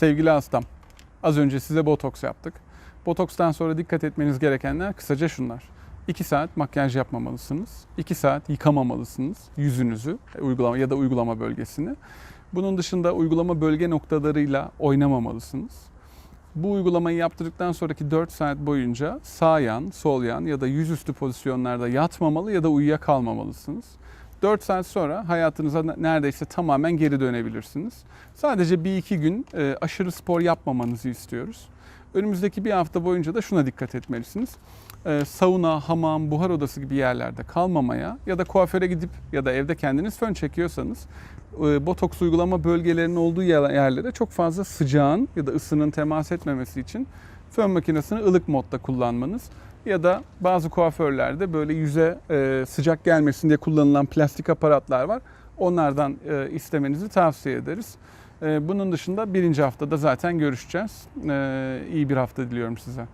Sevgili hastam, az önce size botoks yaptık. Botokstan sonra dikkat etmeniz gerekenler kısaca şunlar. 2 saat makyaj yapmamalısınız. 2 saat yıkamamalısınız yüzünüzü e, uygulama ya da uygulama bölgesini. Bunun dışında uygulama bölge noktalarıyla oynamamalısınız. Bu uygulamayı yaptırdıktan sonraki 4 saat boyunca sağ yan, sol yan ya da yüzüstü pozisyonlarda yatmamalı ya da uyuyakalmamalısınız. 4 saat sonra hayatınıza ne- neredeyse tamamen geri dönebilirsiniz. Sadece 1-2 gün e, aşırı spor yapmamanızı istiyoruz. Önümüzdeki bir hafta boyunca da şuna dikkat etmelisiniz. E, sauna, hamam, buhar odası gibi yerlerde kalmamaya ya da kuaföre gidip ya da evde kendiniz fön çekiyorsanız e, botoks uygulama bölgelerinin olduğu yer- yerlere çok fazla sıcağın ya da ısının temas etmemesi için fön makinesini ılık modda kullanmanız ya da bazı kuaförlerde böyle yüze e, sıcak gelmesin diye kullanılan plastik aparatlar var. Onlardan e, istemenizi tavsiye ederiz. E, bunun dışında birinci haftada zaten görüşeceğiz. E, iyi bir hafta diliyorum size.